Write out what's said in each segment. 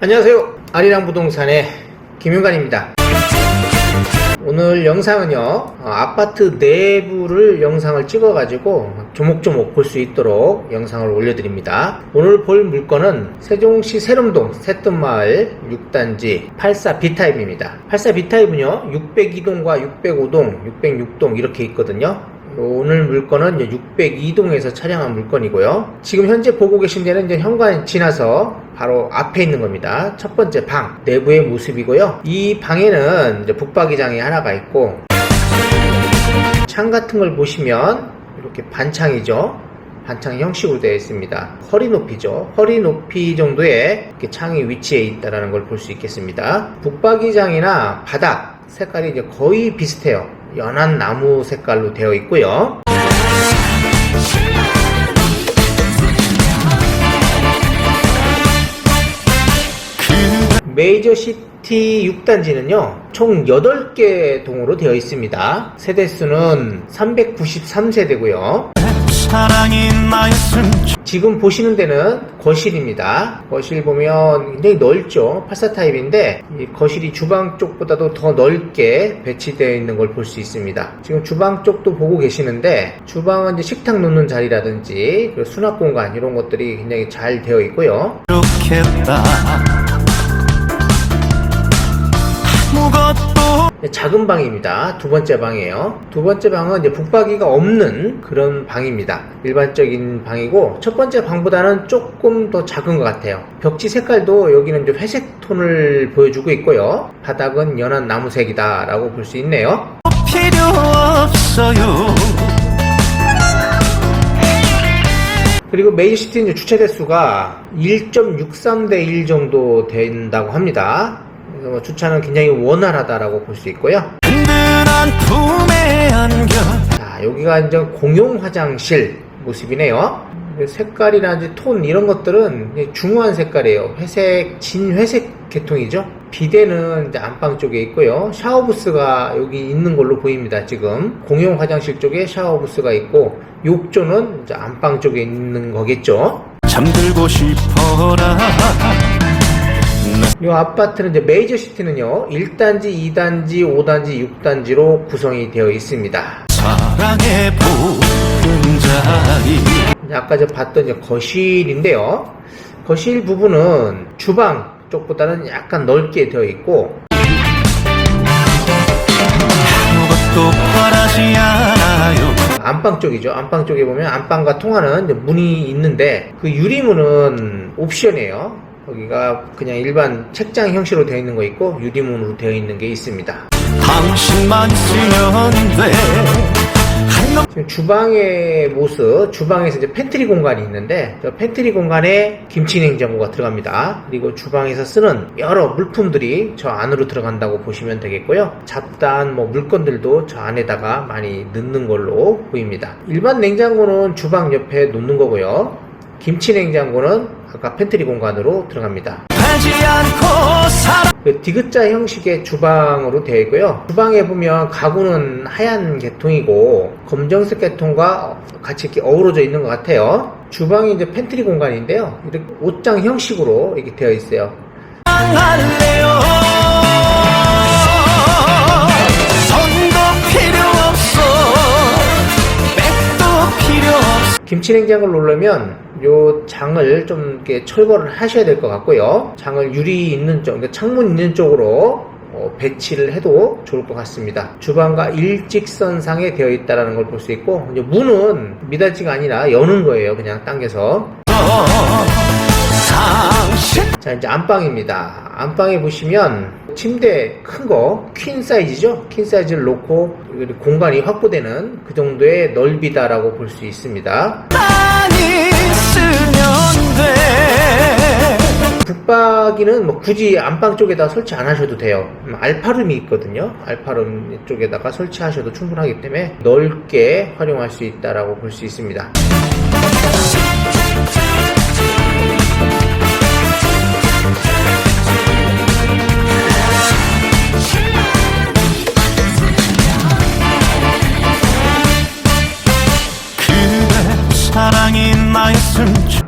안녕하세요. 아리랑 부동산의 김윤관입니다. 오늘 영상은요, 어, 아파트 내부를 영상을 찍어 가지고 조목조목 볼 수 있도록 영상을 올려드립니다. 오늘 볼 물건은 세종시 세름동 새뜸마을 6단지 84B타입입니다. 84B타입은요, 602동과 605동, 606동 이렇게 있거든요. 오늘 물건은 602동에서 촬영한 물건이고요. 지금 현재 보고 계신 데는 이제 현관 지나서 바로 앞에 있는 겁니다. 첫 번째 방, 내부의 모습이고요. 이 방에는 북박이장이 하나가 있고, 창 같은 걸 보시면 이렇게 반창이죠. 반창 형식으로 되어 있습니다. 허리 높이죠. 허리 높이 정도의 창이 위치해 있다는 걸 볼 수 있겠습니다. 북박이장이나 바닥 색깔이 이제 거의 비슷해요. 연한 나무 색깔로 되어 있고요. 메이저 시티 6단지는요, 총 8개 동으로 되어 있습니다. 세대수는 393세대고요. 지금 보시는 데는 거실입니다. 거실 보면 굉장히 넓죠. 84 타입인데 이 거실이 주방 쪽보다도 더 넓게 배치되어 있는 걸 볼 수 있습니다. 지금 주방 쪽도 보고 계시는데 주방은 이제 식탁 놓는 자리라든지 수납 공간 이런 것들이 굉장히 잘 되어 있고요. 좋겠다 작은 방입니다. 두 번째 방이에요. 두 번째 방은 이제 북박이가 없는 그런 방입니다. 일반적인 방이고 첫 번째 방보다는 조금 더 작은 것 같아요. 벽지 색깔도 여기는 좀 회색 톤을 보여주고 있고요. 바닥은 연한 나무색이다라고 볼 수 있네요. 필요 없어요 그리고 메이시티는 주차 대수가 1.63대 1 정도 된다고 합니다. 그래서 뭐 주차는 굉장히 원활하다라고 볼 수 있고요. 자, 여기가 이제 공용 화장실 모습이네요. 그 색깔이라든지 톤 이런 것들은 중후한 색깔이에요. 회색, 진 회색 계통이죠. 비대는 이제 안방 쪽에 있고요. 샤워부스가 여기 있는 걸로 보입니다. 지금 공용 화장실 쪽에 샤워부스가 있고 욕조는 이제 안방 쪽에 있는 거겠죠. 잠들고 싶어라 이 아파트는 이제 메이저 시티는요. 1단지, 2단지, 5단지, 6단지로 구성이 되어 있습니다. 사랑의 보금자리 아까 저 봤던 이제 거실인데요. 거실 부분은 주방 쪽보다는 약간 넓게 되어 있고 안방 쪽이죠. 안방 쪽에 보면 안방과 통하는 문이 있는데 그 유리문은 옵션이에요. 거기가 그냥 일반 책장 형식으로 되어 있는 거 있고 유리문으로 되어 있는 게 있습니다. 지금 주방의 모습, 주방에서 이제 팬트리 공간이 있는데, 저 팬트리 공간에 김치 냉장고가 들어갑니다. 그리고 주방에서 쓰는 여러 물품들이 저 안으로 들어간다고 보시면 되겠고요. 잡다한 뭐 물건들도 저 안에다가 많이 넣는 걸로 보입니다. 일반 냉장고는 주방 옆에 놓는 거고요. 김치 냉장고는 아까 팬트리 공간으로 들어갑니다. 그 디귿자 형식의 주방으로 되어 있고요. 주방에 보면 가구는 하얀 계통이고 검정색 계통과 같이 이렇게 어우러져 있는 것 같아요. 주방이 이제 팬트리 공간인데요. 이렇게 옷장 형식으로 이렇게 되어 있어요. 할래요 손도 필요 없어 백도 필요 없어 김치 냉장고를 놓으려면 요 장을 좀 이렇게 철거를 하셔야 될 것 같고요. 장을 유리 있는 쪽, 그러니까 창문 있는 쪽으로 어, 배치를 해도 좋을 것 같습니다. 주방과 일직선상에 되어 있다는 걸 볼 수 있고 이제 문은 미닫이가 아니라 여는 거예요. 그냥 당겨서 자 이제 안방입니다. 안방에 보시면 침대 큰 거 퀸 사이즈죠. 퀸 사이즈를 놓고 공간이 확보되는 그 정도의 넓이다라고 볼 수 있습니다. 안 있으면 돼 북박이는 뭐 굳이 안방 쪽에다 설치 안 하셔도 돼요. 음, 알파룸이 있거든요. 알파룸 쪽에다가 설치하셔도 충분하기 때문에 넓게 활용할 수 있다라고 볼수 있습니다.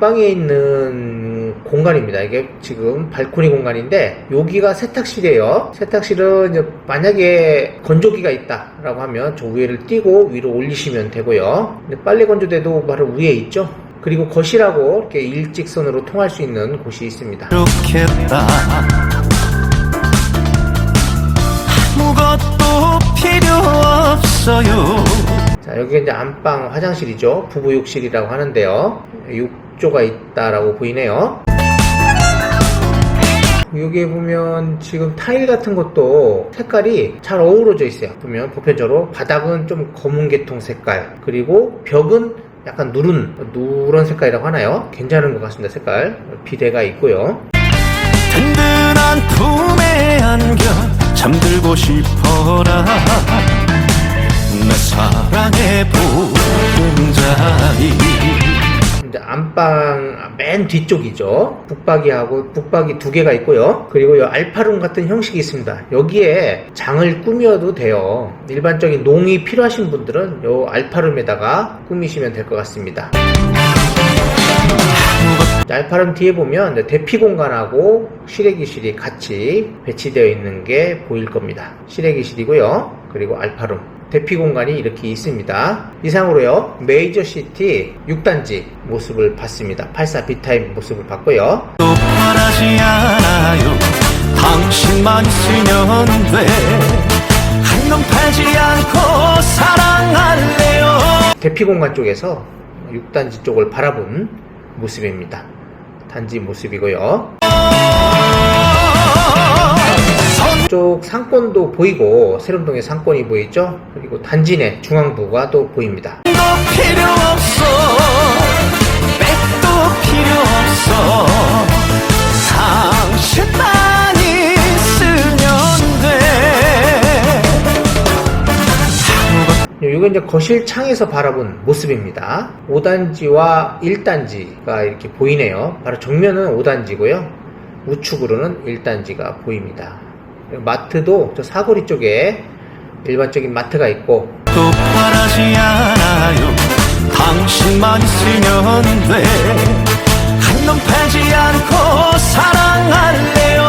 주방에 있는 공간입니다. 이게 지금 발코니 공간인데 여기가 세탁실이에요. 세탁실은 만약에 건조기가 있다라고 하면 저 위에를 띄고 위로 올리시면 되고요. 빨래 건조대도 바로 위에 있죠. 그리고 거실하고 이렇게 일직선으로 통할 수 있는 곳이 있습니다. 좋겠다 아무것도 필요 없어요 자, 여기가 이제 안방 화장실이죠. 부부 욕실이라고 하는데요. 욕조가 있다라고 보이네요. 여기에 보면 지금 타일 같은 것도 색깔이 잘 어우러져 있어요. 보면 보편적으로 바닥은 좀 검은 계통 색깔, 그리고 벽은 약간 누른, 누런 색깔이라고 하나요? 괜찮은 것 같습니다, 색깔. 비대가 있고요. 든든한 품에 안겨 잠들고 싶어라 내 사랑의 보금자리 이제 안방 맨 뒤쪽이죠. 북박이하고 북박이 두 개가 있고요. 그리고 이 알파룸 같은 형식이 있습니다. 여기에 장을 꾸며도 돼요. 일반적인 농이 필요하신 분들은 이 알파룸에다가 꾸미시면 될 것 같습니다. 알파룸 뒤에 보면 대피 공간하고 실외기실이 같이 배치되어 있는 게 보일 겁니다. 실외기실이고요. 그리고 알파룸. 대피 공간이 이렇게 있습니다. 이상으로요, 메이저 시티 6단지 모습을 봤습니다. 84 비타임 모습을 봤고요. 또 바라지 않아요 당신만 있으면 돼한놈 팔지 않고 사랑할래요 대피 공간 쪽에서 6단지 쪽을 바라본 모습입니다. 단지 모습이고요. 쪽 상권도 보이고 세련동의 상권이 보이죠? 그리고 단지 내 중앙부가 또 보입니다. 도 필요 없어 백도 필요 없어 당신만 있으면 돼 이건 이제 거실 창에서 바라본 모습입니다. 5단지와 1단지가 이렇게 보이네요. 바로 정면은 5단지고요. 우측으로는 1단지가 보입니다. 마트도 저 사거리 쪽에 일반적인 마트가 있고. 또 바라지 않아요. 당신만 있으면 돼한놈 팔지 않고 사랑할래요